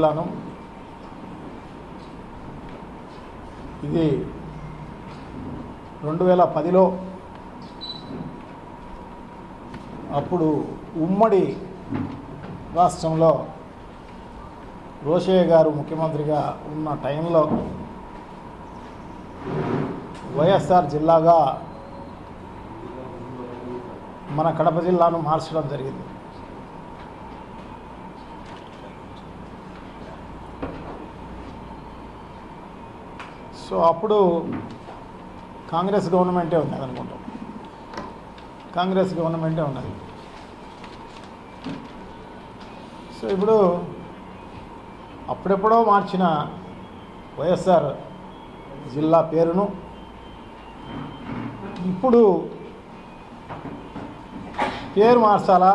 జిల్లాను ఇది రెండు వేల పదిలో అప్పుడు ఉమ్మడి రాష్ట్రంలో రోషయ్య గారు ముఖ్యమంత్రిగా ఉన్న టైంలో వైఎస్ఆర్ జిల్లాగా మన కడప జిల్లాను మార్చడం జరిగింది. సో అప్పుడు కాంగ్రెస్ గవర్నమెంటే ఉన్నది అనుకుంటాం. కాంగ్రెస్ గవర్నమెంటే ఉన్నది. సో ఇప్పుడు అప్పుడెప్పుడో మార్చిన వైఎస్ఆర్ జిల్లా పేరును ఇప్పుడు పేరు మార్చాలా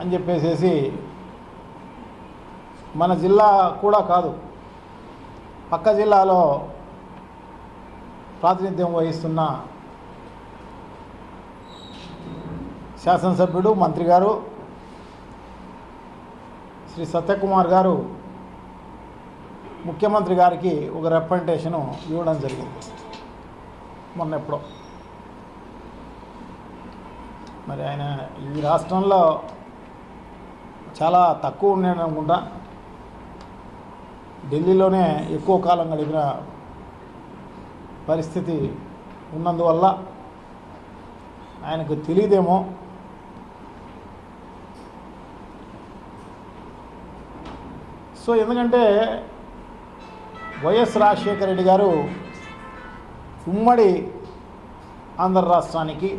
అని చెప్పేసేసి మన జిల్లా కూడా కాదు. పక్క జిల్లాలో ప్రాతినిధ్యం వహిస్తున్న శాసనసభ్యుడు మంత్రి గారు శ్రీ సత్యకుమార్ గారు ముఖ్యమంత్రి గారికి ఒక రిప్రజెంటేషను ఇవ్వడం జరిగింది. మొన్న ఎప్పుడో. మరి ఆయన ఈ రాష్ట్రంలో చాలా తక్కువ ఉన్నాడు అనుకుంటా. ఢిల్లీలోనే ఎక్కువ కాలం గడిపిన పరిస్థితి ఉన్నందువల్ల ఆయనకు తెలియదేమో. సో ఎందుకంటే వైఎస్ రాజశేఖర రెడ్డి గారు ఉమ్మడి ఆంధ్ర రాష్ట్రానికి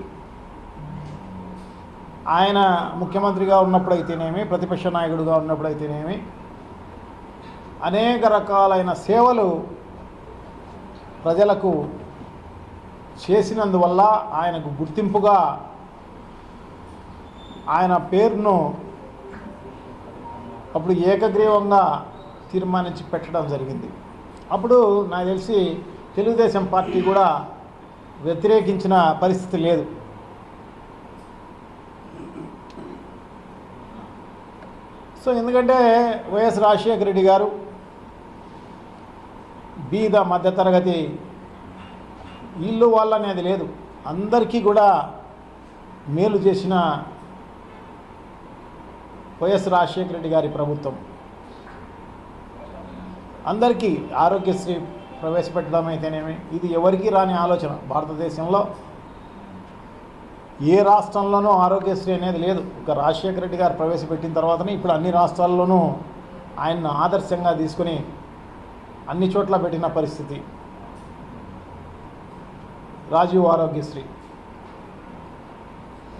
ఆయన ముఖ్యమంత్రిగా ఉన్నప్పుడైతేనేమి ప్రతిపక్ష నాయకుడిగా ఉన్నప్పుడైతేనేమి అనేక రకాలైన సేవలు ప్రజలకు చేసినందువల్ల ఆయనకు గుర్తింపుగా ఆయన పేరును అప్పుడు ఏకగ్రీవంగా తీర్మానించి పెట్టడం జరిగింది. అప్పుడు నాకు తెలిసి తెలుగుదేశం పార్టీ కూడా వ్యతిరేకించిన పరిస్థితి లేదు. సో ఎందుకంటే వైఎస్ రాజశేఖర రెడ్డి గారు బీద మధ్యతరగతి ఇల్లు వాళ్ళనేది లేదు. అందరికీ కూడా మేలు చేసిన వైఎస్ రాజశేఖర రెడ్డి గారి ప్రభుత్వం. అందరికీ ఆరోగ్యశ్రీ ప్రవేశపెట్టడం అయితేనేమి ఇది ఎవరికీ రాని ఆలోచన. భారతదేశంలో ఏ రాష్ట్రంలోనూ ఆరోగ్యశ్రీ అనేది లేదు. ఒక రాజశేఖర రెడ్డి గారు ప్రవేశపెట్టిన తర్వాతనే ఇప్పుడు అన్ని రాష్ట్రాల్లోనూ ఆయన్ను ఆదర్శంగా తీసుకుని అన్ని చోట్ల పెట్టిన పరిస్థితి. రాజీవ్ ఆరోగ్యశ్రీ.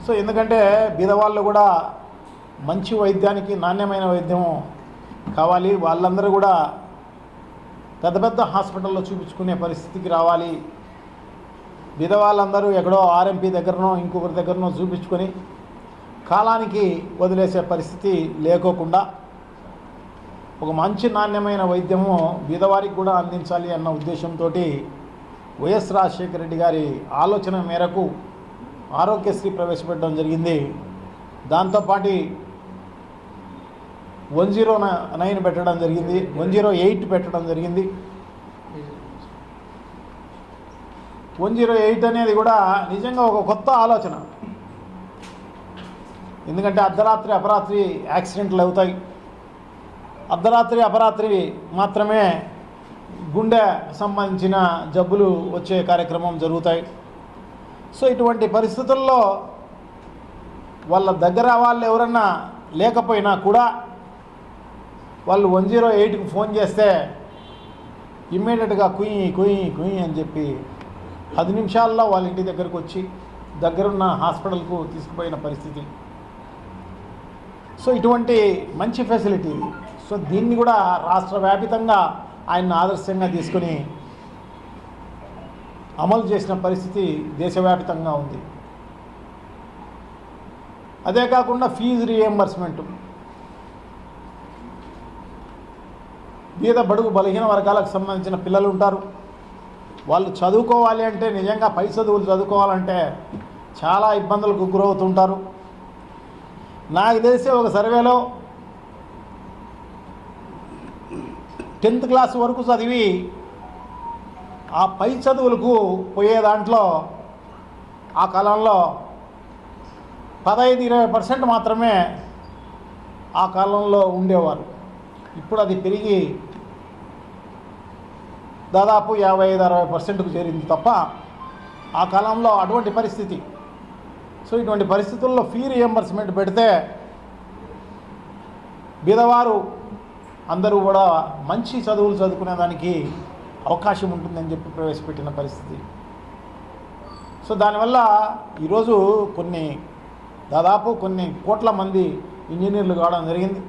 సో ఎందుకంటే బీదవాళ్ళు కూడా మంచి వైద్యానికి నాణ్యమైన వైద్యం కావాలి. వాళ్ళందరూ కూడా పెద్ద పెద్ద హాస్పిటల్లో చూపించుకునే పరిస్థితికి రావాలి. విధవాళ్ళందరూ ఎక్కడో ఆర్ఎంపీ దగ్గరనో ఇంకొకరి దగ్గరనో చూపించుకొని కాలానికి వదిలేసే పరిస్థితి లేకోకుండా ఒక మంచి నాణ్యమైన వైద్యము బీదవారికి కూడా అందించాలి అన్న ఉద్దేశంతో వైఎస్ రాజశేఖర రెడ్డి గారి ఆలోచన మేరకు ఆరోగ్యశ్రీ ప్రవేశపెట్టడం జరిగింది. దాంతోపాటు వన్ జీరో నైన్ పెట్టడం జరిగింది. వన్ జీరో ఎయిట్ పెట్టడం జరిగింది. వన్ జీరో ఎయిట్ అనేది కూడా నిజంగా ఒక కొత్త ఆలోచన. ఎందుకంటే అర్ధరాత్రి అపరాత్రి యాక్సిడెంట్లు అవుతాయి. అర్ధరాత్రి అపరాత్రి మాత్రమే గుండె సంబంధించిన జబ్బులు వచ్చే కార్యక్రమం జరుగుతాయి. సో ఇటువంటి పరిస్థితుల్లో వాళ్ళ దగ్గర వాళ్ళు ఎవరన్నా లేకపోయినా కూడా వాళ్ళు వన్ జీరో ఎయిట్కి ఫోన్ చేస్తే ఇమ్మీడియట్గా కుయ్యి కుయ్యి కుయ్యి అని చెప్పి పది నిమిషాల్లో వాళ్ళ ఇంటి దగ్గరకు వచ్చి దగ్గరున్న హాస్పిటల్కు తీసుకుపోయిన పరిస్థితి. సో ఇటువంటి మంచి ఫెసిలిటీ సో దీన్ని కూడా రాష్ట్ర వ్యాపితంగా ఆయన ఆదర్శంగా తీసుకొని అమలు చేసిన పరిస్థితి దేశవ్యాప్తంగా ఉంది. అదే కాకుండా ఫీజు రియంబర్స్మెంట్ బీద బడుగు బలహీన వర్గాలకు సంబంధించిన పిల్లలు ఉంటారు. వాళ్ళు చదువుకోవాలి అంటే నిజంగా పై చదువులు చదువుకోవాలంటే చాలా ఇబ్బందులకు గురవుతుంటారు. నాకు తెలిసి ఒక సర్వేలో టెన్త్ క్లాస్ వరకు చదివి ఆ పై చదువులకు పోయే దాంట్లో ఆ కాలంలో పదహైదు ఇరవై పర్సెంట్ మాత్రమే ఆ కాలంలో ఉండేవారు. ఇప్పుడు అది పెరిగి దాదాపు యాభై ఐదు అరవై పర్సెంట్కు చేరింది తప్ప ఆ కాలంలో అటువంటి పరిస్థితి. సో ఇటువంటి పరిస్థితుల్లో ఫీ రియంబర్స్మెంట్ పెడితే బీదవారు అందరూ కూడా మంచి చదువులు చదువుకునేదానికి అవకాశం ఉంటుందని చెప్పి ప్రవేశపెట్టిన పరిస్థితి. సో దానివల్ల ఈరోజు కొన్ని దాదాపు కొన్ని కోట్ల మంది ఇంజనీర్లు కావడం జరిగింది.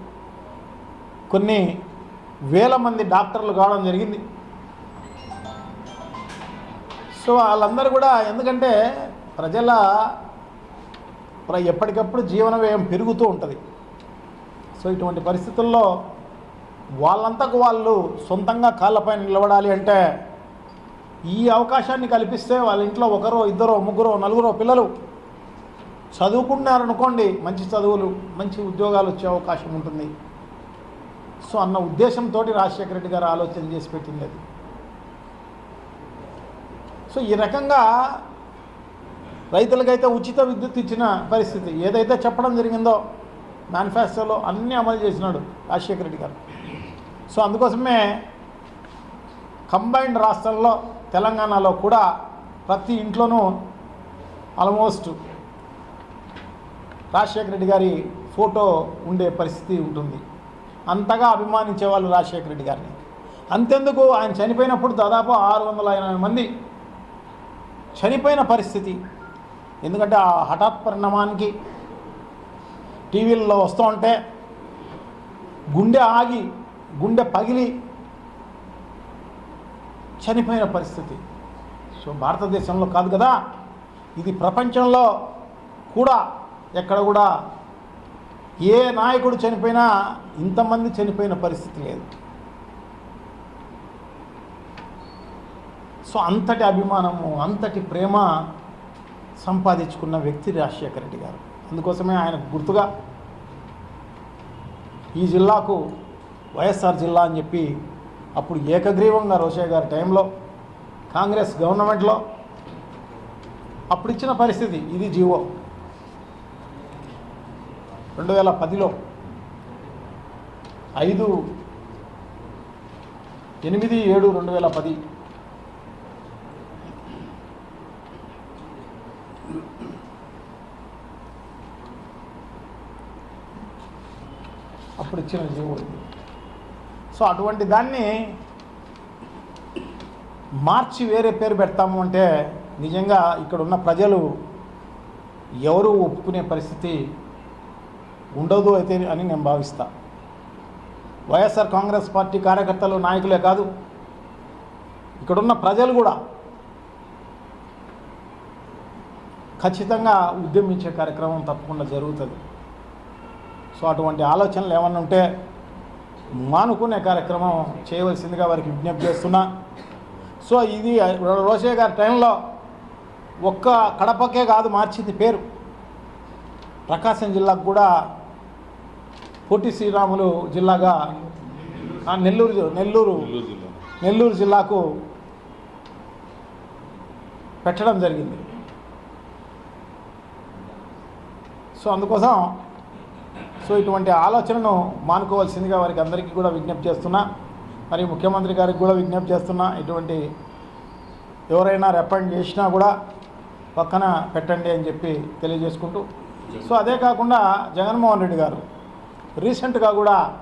కొన్ని వేల మంది డాక్టర్లు కావడం జరిగింది. సో వాళ్ళందరూ కూడా ఎందుకంటే ప్రజల ప్ర- ఎప్పటికప్పుడు జీవన వ్యయం పెరుగుతూ ఉంటుంది. సో ఇటువంటి పరిస్థితుల్లో వాళ్ళంతకు వాళ్ళు సొంతంగా కాళ్ళపైన నిలబడాలి అంటే ఈ అవకాశాన్ని కల్పిస్తే వాళ్ళ ఇంట్లో ఒకరో ఇద్దరో ముగ్గురో నలుగురో పిల్లలు చదువుకున్నారనుకోండి మంచి చదువులు మంచి ఉద్యోగాలు వచ్చే అవకాశం ఉంటుంది. సో అన్న ఉద్దేశంతో రాజశేఖర రెడ్డి గారు ఆలోచన చేసి పెట్టింది అది. సో ఈ రకంగా రైతులకైతే ఉచిత విద్యుత్ ఇచ్చిన పరిస్థితి. ఏదైతే చెప్పడం జరిగిందో మేనిఫెస్టోలో అన్నీ అమలు చేసినాడు రాజశేఖర రెడ్డి గారు. సో అందుకోసమే కంబైన్డ్ రాష్ట్రంలో తెలంగాణలో కూడా ప్రతి ఇంట్లోనూ ఆల్మోస్ట్ రాజశేఖర రెడ్డి గారి ఫోటో ఉండే పరిస్థితి ఉంటుంది. అంతగా అభిమానించేవాళ్ళు రాజశేఖర రెడ్డి గారిని. అంతెందుకు? ఆయన చనిపోయినప్పుడు దాదాపు ఆరు వందల ఎనభై మంది చనిపోయిన పరిస్థితి. ఎందుకంటే ఆ హఠాత్ పరిణామానికి టీవీల్లో వస్తూ ఉంటే గుండె ఆగి గుండె పగిలి చనిపోయిన పరిస్థితి. సో భారతదేశంలో కాదు కదా? ఇది ప్రపంచంలో కూడా ఎక్కడ కూడా ఏ నాయకుడు చనిపోయినా ఇంతమంది చనిపోయిన పరిస్థితి లేదు. సో అంతటి అభిమానము అంతటి ప్రేమ సంపాదించుకున్న వ్యక్తి రాజశేఖర రెడ్డి గారు. అందుకోసమే ఆయన గుర్తుగా ఈ జిల్లాకు వైఎస్ఆర్ జిల్లా అని చెప్పి అప్పుడు ఏకగ్రీవంగా రోషయ్య గారి టైంలో కాంగ్రెస్ గవర్నమెంట్లో అప్పుడు ఇచ్చిన పరిస్థితి ఇది జీవో. రెండు వేల పదిలో ఐదు ఎనిమిది ఏడు రెండు వేల పది. అప్పుడు ఇచ్చిన జీవో ఇది. సో అటువంటి దాన్ని మార్చి వేరే పేరు పెడతాము అంటే నిజంగా ఇక్కడ ఉన్న ప్రజలు ఎవరు ఒప్పుకునే పరిస్థితి ఉండదు అయితే అని నేను భావిస్తా. వైఎస్ఆర్ కాంగ్రెస్ పార్టీ కార్యకర్తలు నాయకులే కాదు ఇక్కడున్న ప్రజలు కూడా ఖచ్చితంగా ఉద్యమించే కార్యక్రమం తప్పకుండా జరుగుతుంది. సో అటువంటి ఆలోచనలు ఏమన్నా ఉంటే మానుకునే కార్యక్రమం చేయవలసిందిగా వారికి విజ్ఞప్తి చేస్తున్నా. సో ఇది రోషయ్య గారి టైంలో ఒక్క కడపకే కాదు మార్చింది పేరు. ప్రకాశం జిల్లాకు కూడా పొట్టి శ్రీరాములు జిల్లాగా ఆ, నెల్లూరు నెల్లూరు నెల్లూరు జిల్లాకు పెట్టడం జరిగింది. సో అందుకోసం సో ఇటువంటి ఆలోచనను మానుకోవాల్సిందిగా వారికి అందరికీ కూడా విజ్ఞప్తి చేస్తున్నా. మరి ముఖ్యమంత్రి గారికి కూడా విజ్ఞప్తి చేస్తున్నా. ఇటువంటి ఎవరైనా రెప్పండ్ చేసినా కూడా పక్కన పెట్టండి అని చెప్పి తెలియజేసుకుంటూ. సో అదే కాకుండా జగన్మోహన్ రెడ్డి గారు రీసెంట్గా కూడా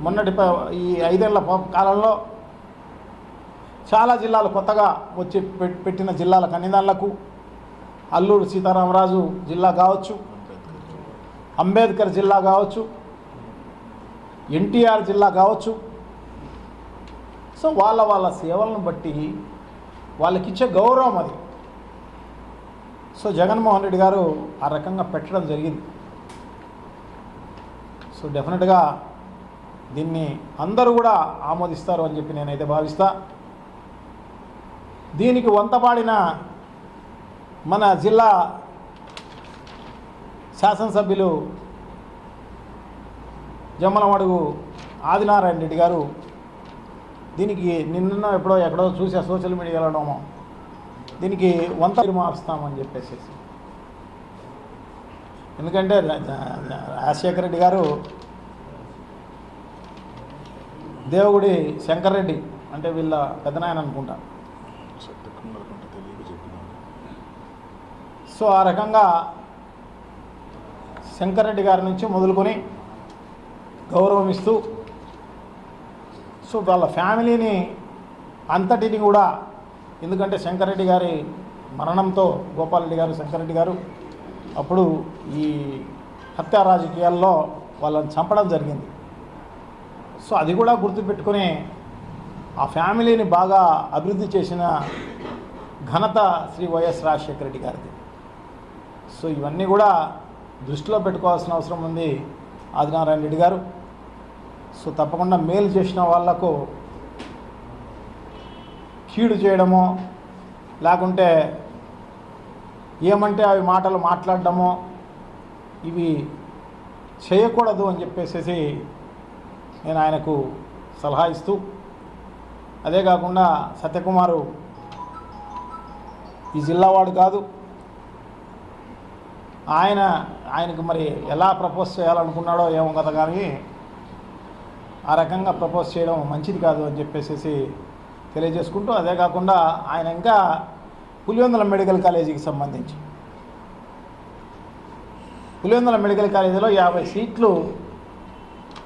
మొన్నటి ప- ఈ ఐదేళ్ళ కాలంలో చాలా జిల్లాలు కొత్తగా వచ్చి పెట్టిన జిల్లాల కన్నిదానులకు అల్లూరు సీతారామరాజు జిల్లా కావచ్చు అంబేద్కర్ జిల్లా కావచ్చు ఎన్టీఆర్ జిల్లా కావచ్చు. సో వాళ్ళ వాళ్ళ సేవలను బట్టి వాళ్ళకిచ్చే గౌరవం అది. సో జగన్మోహన్ రెడ్డి గారు ఆ రకంగా పెట్టడం జరిగింది. సో డెఫినెట్గా దీన్ని అందరూ కూడా ఆమోదిస్తారు అని చెప్పి నేనైతే భావిస్తా. దీనికి వంతపాడిన మన జిల్లా శాసనసభ్యులు జమ్మలమడుగు ఆదినారాయణ రెడ్డి గారు దీనికి నిన్న ఎప్పుడో ఎక్కడో చూసా సోషల్ మీడియాలోనేమో దీనికి వంత మారుస్తామని చెప్పేసి. ఎందుకంటే రాజశేఖర రెడ్డి గారు దేవగుడి శంకర్రెడ్డి అంటే వీళ్ళ పెద్దనాయన అనుకుంటా. సో ఆ రకంగా శంకర్రెడ్డి గారి నుంచి మొదలుకొని గౌరవం ఇస్తూ సో వాళ్ళ ఫ్యామిలీని అంతటిని కూడా ఎందుకంటే శంకర్రెడ్డి గారి మరణంతో గోపాలరెడ్డి గారు శంకర్రెడ్డి గారు అప్పుడు ఈ హత్యా రాజకీయాల్లో వాళ్ళని చంపడం జరిగింది. సో అది కూడా గుర్తుపెట్టుకొని ఆ ఫ్యామిలీని బాగా అభివృద్ధి చేసిన ఘనత శ్రీ వైఎస్ రాజశేఖర రెడ్డి గారిది. సో ఇవన్నీ కూడా దృష్టిలో పెట్టుకోవాల్సిన అవసరం ఉంది. ఆదినారాయణ రెడ్డి గారు. సో తప్పకుండా మేలు చేసిన వాళ్ళకు కీడు చేయడమో లేకుంటే ఏమంటే అవి మాటలు మాట్లాడడమో ఇవి చేయకూడదు అని చెప్పేసి నేను ఆయనకు సలహా ఇస్తూ అదే కాకుండా సత్యకుమారు ఈ జిల్లా వాడు కాదు. ఆయన ఆయనకు మరి ఎలా ప్రపోజ్ చేయాలనుకున్నాడో ఏమో కదా కానీ ఆ రకంగా ప్రపోజ్ చేయడం మంచిది కాదు అని చెప్పేసి తెలియజేసుకుంటూ అదే కాకుండా ఆయన ఇంకా పులివెందుల మెడికల్ కాలేజీకి సంబంధించి. పులివెందుల మెడికల్ కాలేజీలో యాభై సీట్లు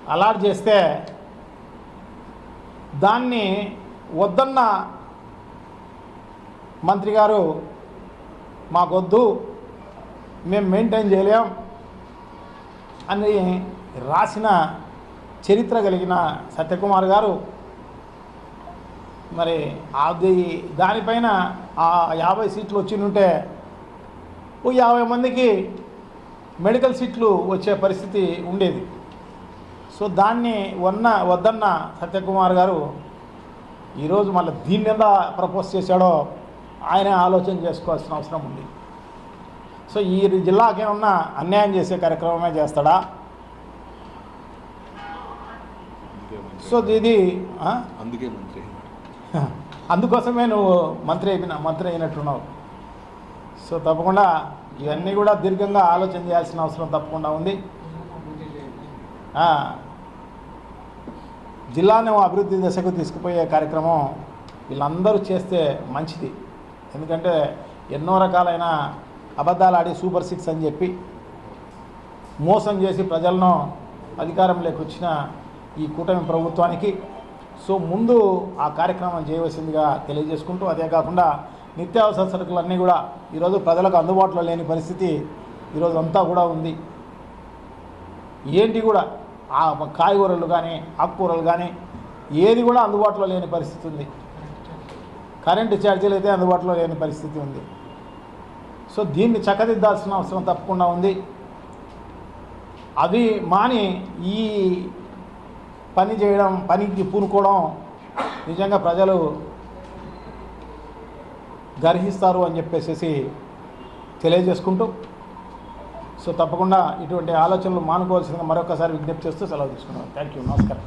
అలాట్ చేస్తే దాన్ని వద్దన్న మంత్రి గారు మాకొద్దు మేము మెయింటైన్ చేయలేం అని రాసిన చరిత్ర కలిగిన సత్యకుమార్ గారు మరి అది దానిపైన ఆ యాభై సీట్లు వచ్చి ఉంటే ఓ యాభై మందికి మెడికల్ సీట్లు వచ్చే పరిస్థితి ఉండేది. సో దాన్ని వన్న వద్దన్న సత్యకుమార్ గారు ఈరోజు మళ్ళీ దీన్ని ఎలా ప్రపోజ్ చేశాడో ఆయన ఆలోచన చేసుకోవాల్సిన అవసరం ఉంది. సో ఈ జిల్లాకి ఏమన్నా అన్యాయం చేసే కార్యక్రమమే చేస్తాడా? సో ఇది? అందుకే మంత్రి. అందుకోసమే నువ్వు మంత్రి అయిన మంత్రి అయినట్టున్నావు. సో తప్పకుండా ఇవన్నీ కూడా దీర్ఘంగా ఆలోచన చేయాల్సిన అవసరం తప్పకుండా ఉంది. జిల్లాను అభివృద్ధి దశకు తీసుకుపోయే కార్యక్రమం వీళ్ళందరూ చేస్తే మంచిది. ఎందుకంటే ఎన్నో రకాలైన అబద్ధాలు ఆడి సూపర్ సిక్స్ అని చెప్పి మోసం చేసి ప్రజలను అధికారంలోకి వచ్చిన ఈ కూటమి ప్రభుత్వానికి. సో ముందు ఆ కార్యక్రమం చేయవలసిందిగా తెలియజేసుకుంటూ అదే కాకుండా నిత్యావసర సరుకులన్నీ కూడా ఈరోజు ప్రజలకు అందుబాటులో లేని పరిస్థితి ఈరోజు అంతా కూడా ఉంది. ఏంటి కూడా ఆ కాయగూరలు కానీ ఆకుకూరలు కానీ ఏది కూడా అందుబాటులో లేని పరిస్థితి ఉంది. కరెంటు ఛార్జీలు అయితే అందుబాటులో లేని పరిస్థితి ఉంది. సో దీన్ని చక్కదిద్దాల్సిన అవసరం తప్పకుండా ఉంది. అది మాని ఈ పని చేయడం పనికి పూనుకోవడం నిజంగా ప్రజలు గర్హిస్తారు అని చెప్పేసి తెలియజేసుకుంటూ సో తప్పకుండా ఇటువంటి ఆలోచనలు మానుకోవాల్సిందిగా మరొకసారి విజ్ఞప్తి చేస్తూ సెలవు తీసుకున్నాను థ్యాంక్ యూ. నమస్కారం.